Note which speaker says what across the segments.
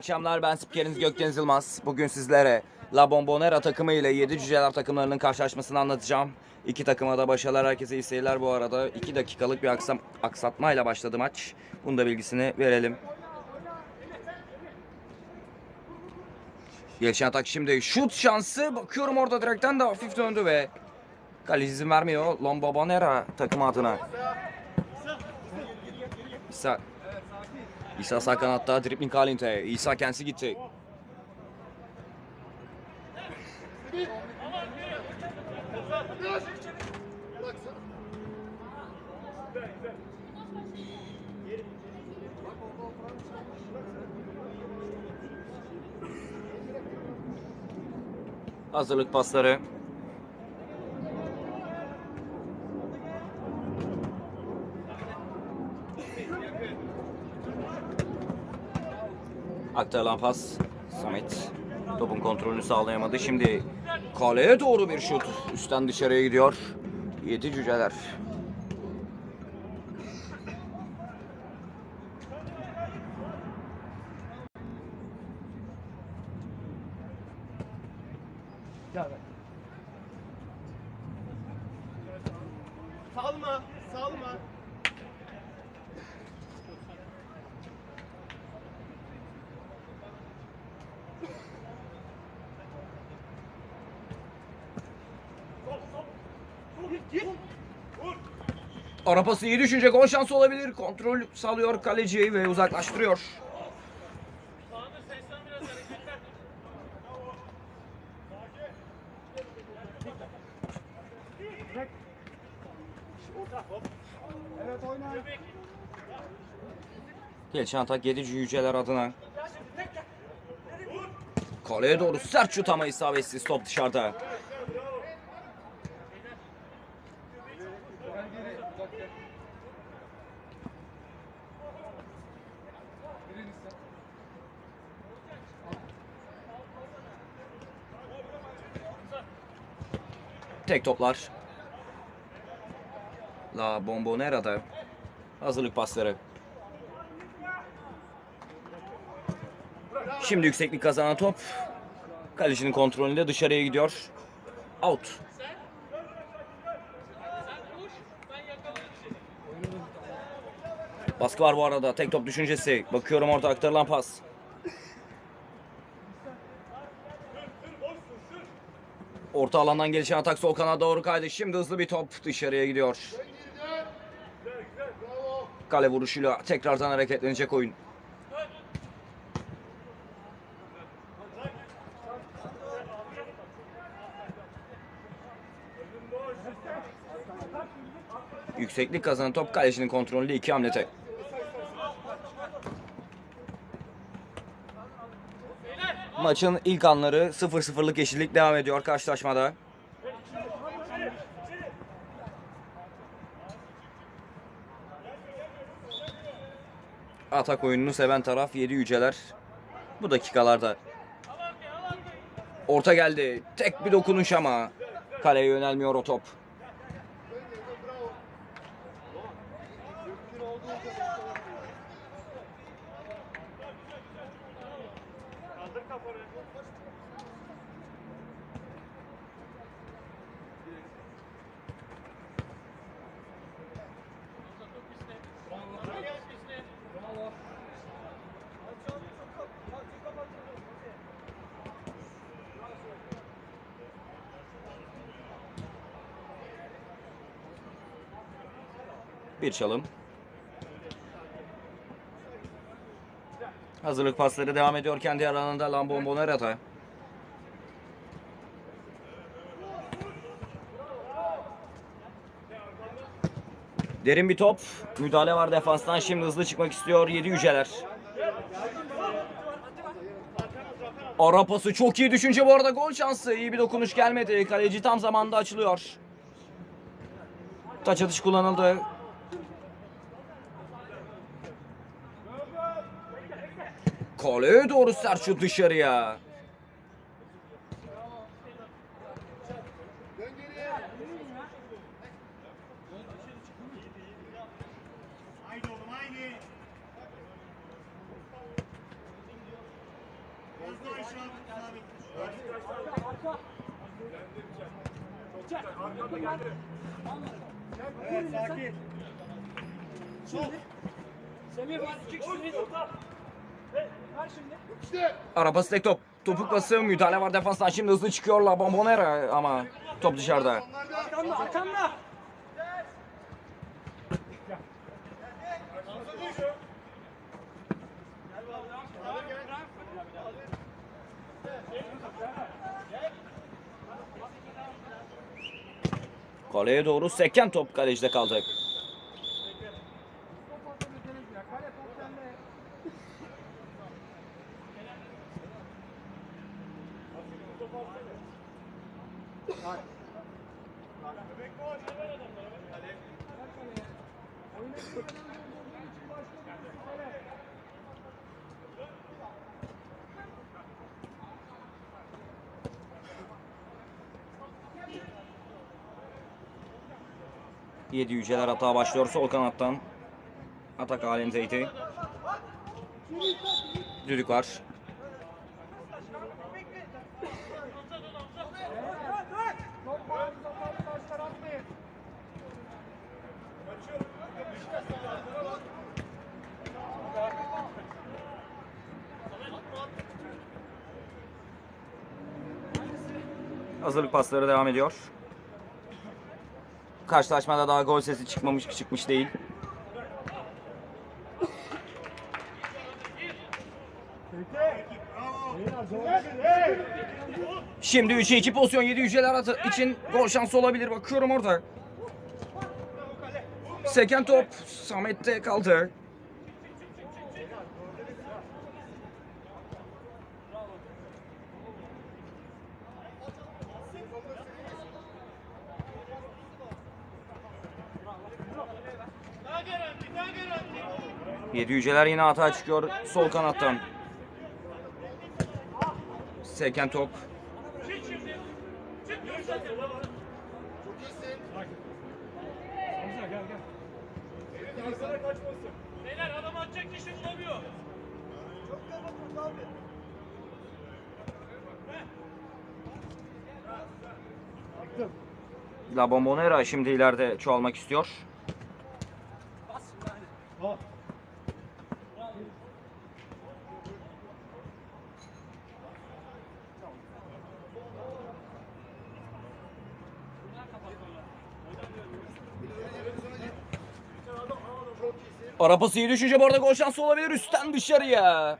Speaker 1: akşamlar ben spikeriniz Gökdeniz Yılmaz. Bugün sizlere La Bombonera takımı ile 7 Cüceler takımlarının karşılaşmasını anlatacağım. İki takıma da başarılar herkese iyi seyirler bu arada. 2 dakikalık bir aksam, aksatmayla başladı maç. Bunu da bilgisini verelim. Gelişen atak şimdi şut şansı. Bakıyorum orada direkten de hafif döndü ve kaleci izin vermiyor. Lombo Bonera takımı adına. İsa İsa sağ kanatta dribbling halinde. İsa kendisi gitti. Hazırlık pasları. Aktarılan pas. Samet topun kontrolünü sağlayamadı. Şimdi kaleye doğru bir şut. Üstten dışarıya gidiyor. Yedi cüceler. Ara pası iyi düşünecek. Gol şansı olabilir. Kontrol sağlıyor kaleci ve uzaklaştırıyor. Gelişen atak 7 yüceler adına. Kaleye doğru sert şut ama isabetsiz top dışarıda. Tek toplar. La Bombonera'da hazırlık pasları. Şimdi yükseklik kazanan top kalecinin kontrolünde dışarıya gidiyor. Out. Baskı var bu arada. Tek top düşüncesi. Bakıyorum orada aktarılan pas. Orta alandan gelişen atak sol doğru kaydı. Şimdi hızlı bir top dışarıya gidiyor. Kale vuruşuyla tekrardan hareketlenecek oyun. Yükseklik kazanan top kalecinin kontrolünde iki hamlete. Maçın ilk anları 0-0'lık eşitlik devam ediyor karşılaşmada. Atak oyununu seven taraf 7 yüceler. Bu dakikalarda. Orta geldi. Tek bir dokunuş ama kaleye yönelmiyor o top. Bir çalım. Hazırlık pasları devam ediyor kendi alanında Lambon Bonerata. Derin bir top. Müdahale var defanstan. Şimdi hızlı çıkmak istiyor. 7 yüceler. Ara pası çok iyi düşünce bu arada gol şansı. İyi bir dokunuş gelmedi. Kaleci tam zamanda açılıyor. Taç atış kullanıldı. Kaleye doğru sert şut dışarıya.
Speaker 2: Evet sakin.
Speaker 3: Semih iki kişisiniz. Ver şimdi.
Speaker 1: Arabası tek top. Topuk bası müdahale var defanstan. Şimdi hızlı çıkıyor La Bombonera ama top dışarıda.
Speaker 3: Arkamda arkamda.
Speaker 1: Kaleye doğru seken top kalecide kaldı. Yedi yüceler hata başlıyor sol kanattan. Atak halindeydi. Düdük var. Hazırlık pasları devam ediyor. Karşılaşmada daha gol sesi çıkmamış çıkmış değil. Şimdi 3'e 2 pozisyon 7 yüceler atı için gol şansı olabilir. Bakıyorum orada. Seken top Samet'te kaldı.
Speaker 2: Daha garanti, daha
Speaker 1: yüceler yine hata çıkıyor sol kanattan. Seken top.
Speaker 2: Beyler adam atacak.
Speaker 1: La Bombonera şimdi ileride çoğalmak istiyor. Arapası iyi düşünce bu arada gol şansı olabilir üstten dışarıya.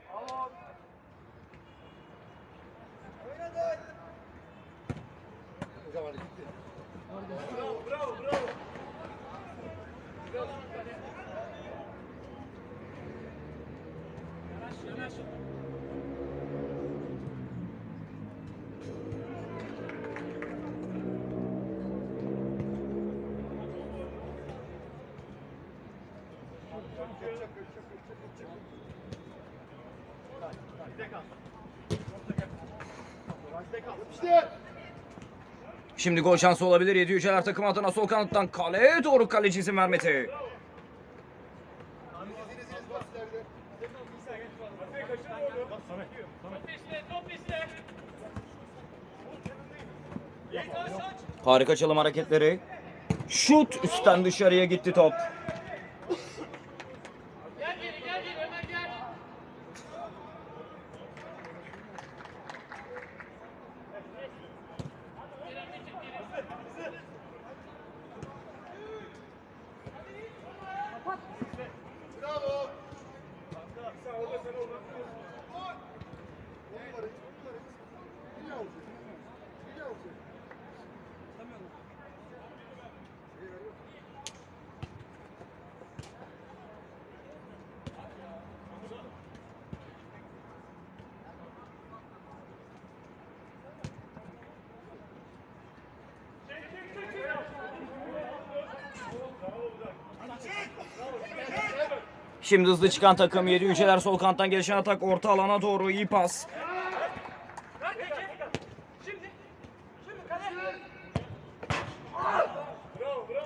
Speaker 1: Şimdi gol şansı olabilir. 7 yüceler takım adına sol kanattan kaleye doğru kaleci izin vermedi. Harika çalım hareketleri. Şut üstten dışarıya gitti top. Şimdi hızlı çıkan takım 7 yüceler sol kanattan gelişen atak orta alana doğru iyi pas.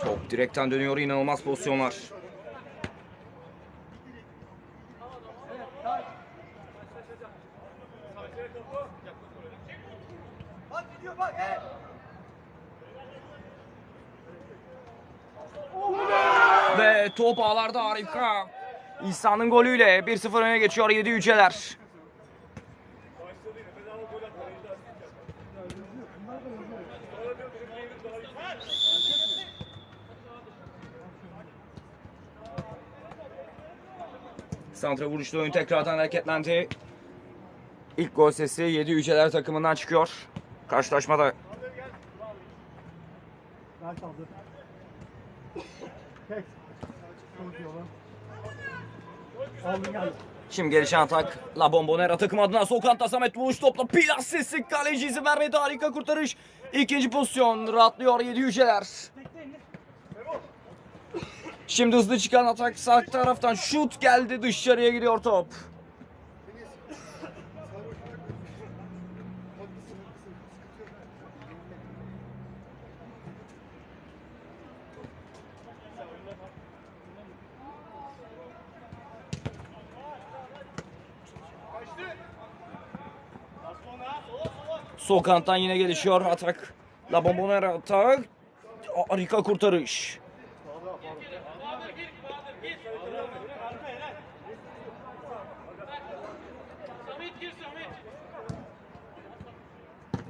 Speaker 1: Top direkten dönüyor inanılmaz pozisyonlar. Ve top ağlarda harika. İhsan'ın golüyle 1-0 öne geçiyor 7 Yüceler. Santra vuruşlu oyun tekrardan hareketlendi. İlk gol sesi 7 Yüceler takımından çıkıyor. Karşılaşmada
Speaker 4: Ver kaldı. Tek. Çok iyi oğlum.
Speaker 1: Şimdi gelişen atak La Bombonera takım adına Sokanta Samet vuruş topla Pilas sesi kaleci izin vermedi harika kurtarış. İkinci pozisyon rahatlıyor 7 Yüceler. Şimdi hızlı çıkan atak sağ taraftan şut geldi dışarıya gidiyor top. Sokant'tan yine gelişiyor atak. La Bombonera atak. Harika kurtarış.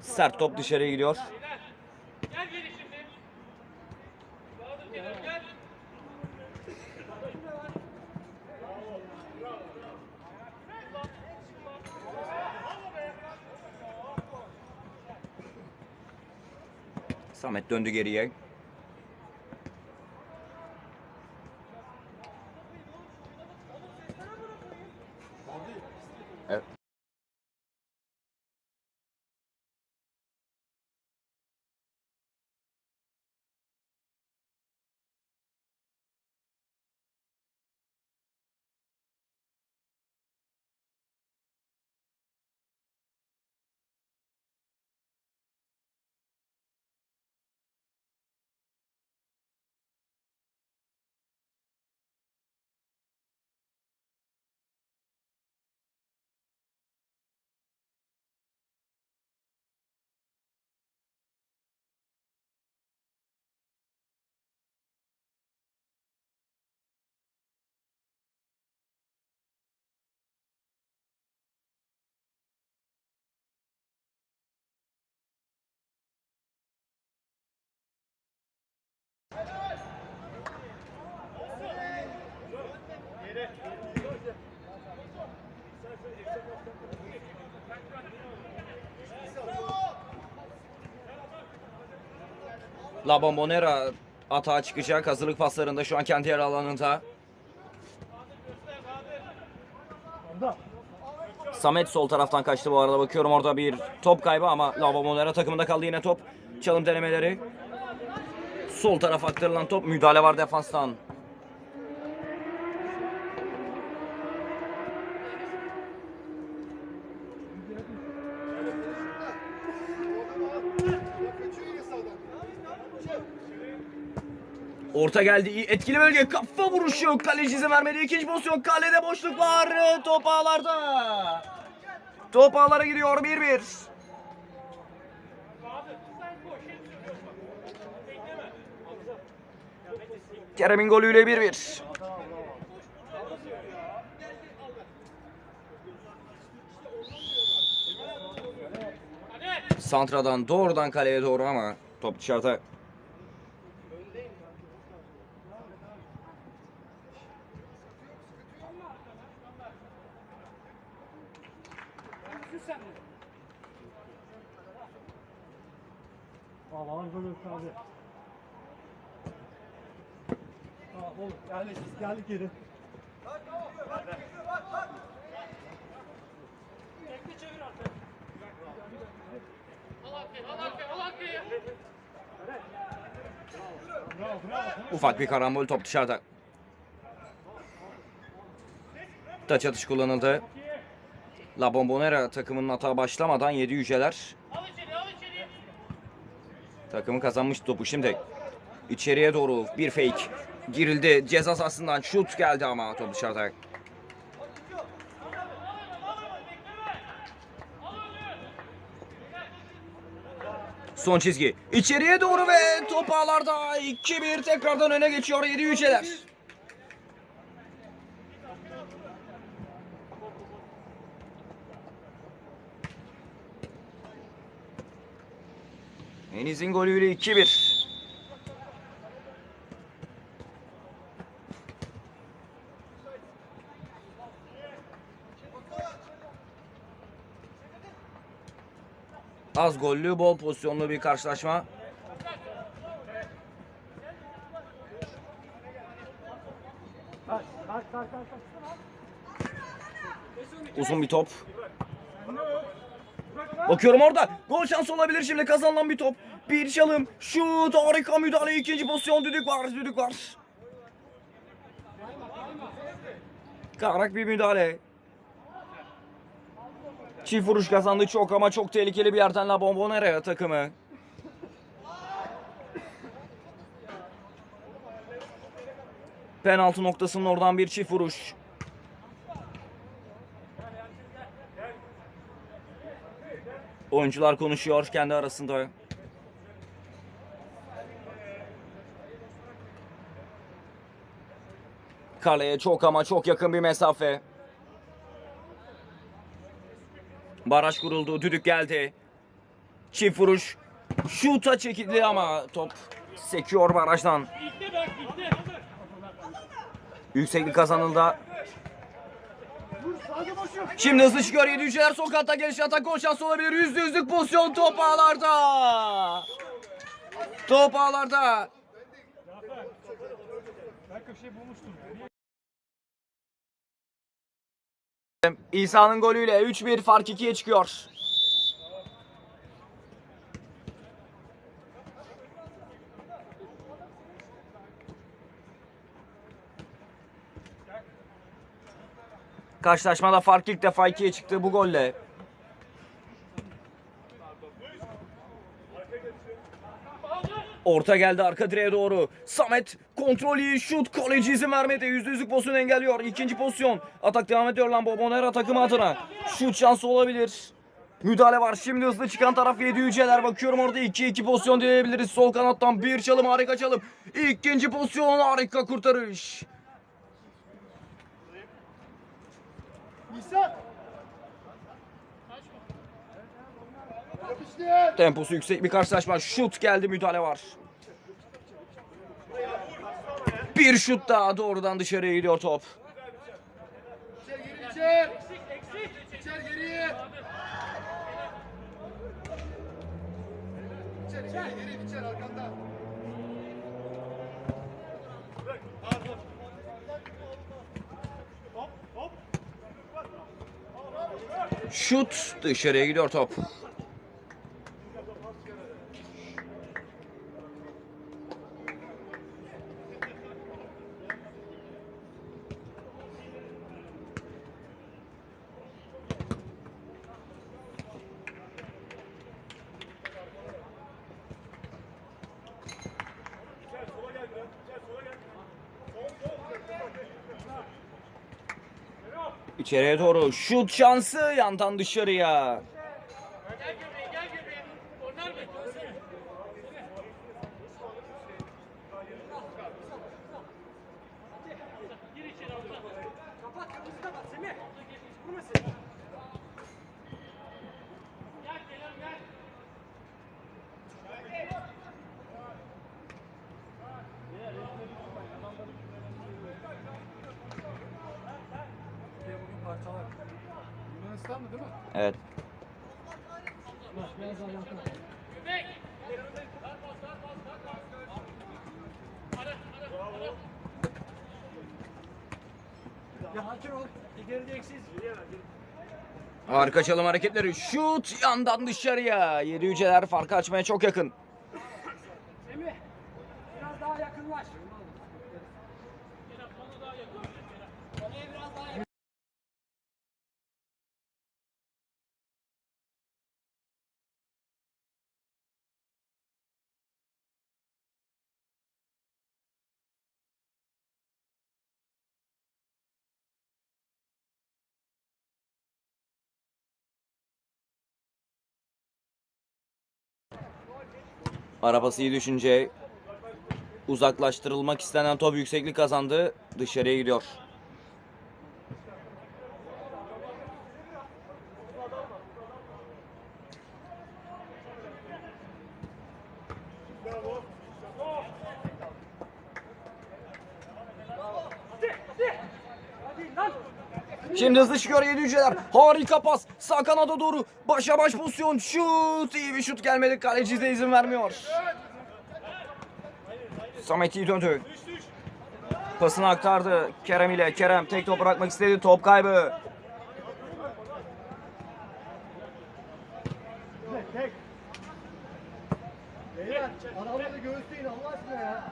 Speaker 1: Sert top dışarıya gidiyor.
Speaker 2: Gel geri şimdi. Bahadır gel gel.
Speaker 1: Samet döndü geriye. La Bombonera atağa çıkacak. Hazırlık paslarında şu an kendi yer alanında. Samet sol taraftan kaçtı bu arada. Bakıyorum orada bir top kaybı ama La Bombonera takımında kaldı yine top. Çalım denemeleri. Sol taraf aktarılan top. Müdahale var defanstan. Orta geldi. Etkili bölge. Kafa vuruşu. Kaleci izin vermedi. İkinci pozisyon. Kalede boşluk var. Top ağlarda. Top ağlara gidiyor. 1-1.
Speaker 2: Bahadır sen koş. Bekleme.
Speaker 1: Kerem'in golüyle 1-1.
Speaker 2: Hadi.
Speaker 1: Santra'dan doğrudan kaleye doğru ama top dışarıda.
Speaker 4: Böyle abi. Tamam oğlum geldik geldik geri.
Speaker 3: Tekli çevir artık.
Speaker 2: Al arkaya al arkaya al arkaya.
Speaker 4: Bravo bravo.
Speaker 1: Ufak bir karambol top dışarıda. Taç atış kullanıldı. La Bombonera takımının hata başlamadan 7 yüceler. Takımı kazanmış topu şimdi. İçeriye doğru bir fake. Girildi ceza sahasından şut geldi ama top dışarıda. Son çizgi. İçeriye doğru ve top ağlarda 2-1 tekrardan öne geçiyor 7-3'eler. Eniz'in golüyle 2-1. Az gollü, bol pozisyonlu bir karşılaşma. Uzun bir top. Bakıyorum orada. Gol şansı olabilir şimdi kazanılan bir top. Bir çalım. Şut. Harika müdahale. ikinci pozisyon. Düdük var. Düdük var. Karak bir müdahale. Çift vuruş kazandı çok ama çok tehlikeli bir yerden La Bombonera takımı. Penaltı noktasının oradan bir çift vuruş. Oyuncular konuşuyor kendi arasında. Kaleye çok ama çok yakın bir mesafe. Baraj kuruldu. Düdük geldi. Çift vuruş. Şuta çekildi ama top sekiyor barajdan. Yükseklik kazanıldı. Şimdi hızlı çıkıyor. Yedi katta geliş atak gol şansı olabilir. Yüzde yüzlük pozisyon top ağlarda. Top ağlarda. İsa'nın golüyle 3-1 fark 2'ye çıkıyor. Karşılaşmada fark ilk defa 2'ye çıktı bu golle. Orta geldi arka direğe doğru. Samet kontrol iyi şut kaleci izin vermedi. Yüzde yüzlük pozisyonu engelliyor. İkinci pozisyon. Atak devam ediyor lan Bobonera takımı adına. Şut şansı olabilir. Müdahale var. Şimdi hızlı çıkan taraf 7 yüceler. Bakıyorum orada 2-2 pozisyon diyebiliriz. Sol kanattan bir çalım harika çalım. İkinci pozisyon harika kurtarış.
Speaker 4: İsa. Yapıştır.
Speaker 1: Temposu yüksek bir karşılaşma. Şut geldi müdahale var. Bir şut daha doğrudan dışarıya gidiyor top.
Speaker 4: İçer içer. İçer geri. İçer geri geri içer arkanda.
Speaker 1: Şut dışarıya gidiyor top. İçeriye doğru şut şansı yandan dışarıya.
Speaker 2: Gel göbeğe gel göbeğe. Korner mi? Gir içeri orta.
Speaker 3: Kapat kırmızı kapat Semih. Vurmasın.
Speaker 2: Gel Kenan gel.
Speaker 4: Bugün parçalar. Yunanistan'dı değil mi?
Speaker 1: Evet.
Speaker 2: Göbek. Dar pas dar pas dar pas. Ara ara ara.
Speaker 3: Ya hakim ol. İleri eksiz.
Speaker 1: Harika çalım hareketleri. Şut yandan dışarıya. Yedi yüceler farkı açmaya çok yakın. Arabası iyi düşünce uzaklaştırılmak istenen top yükseklik kazandı. Dışarıya gidiyor. Şimdi hızlı çıkıyor 7 yüceler. Harika pas. Sağ kanada doğru. Başa baş pozisyon. Şut. İyi bir şut gelmedi. Kaleci de izin vermiyor. Samet iyi döndü. Pasını aktardı Kerem ile. Kerem tek top bırakmak istedi. Top kaybı.
Speaker 4: Tek. Beyler adamları göğüsleyin Allah aşkına ya.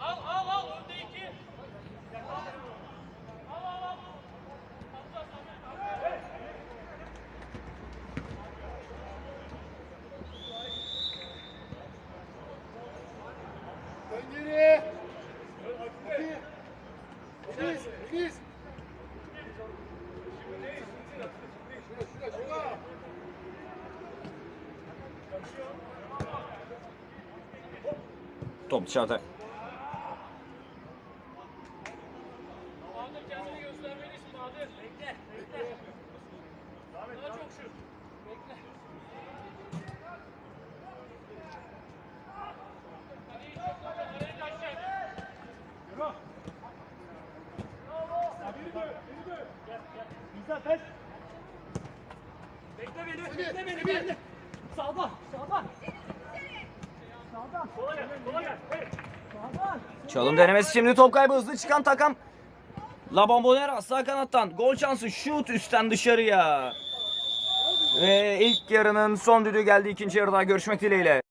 Speaker 2: Al al al önde iki. Al al al.
Speaker 4: Dön geri. Hadi. Enis, Enis. Şuna, şuna, şuna.
Speaker 1: Top dışarıda.
Speaker 2: Bahadır
Speaker 1: denemesi şimdi top kaybı hızlı çıkan takım. La Bombonera sağ kanattan gol şansı şut üstten dışarıya. Ve ilk yarının son düdüğü geldi ikinci yarıda görüşmek dileğiyle.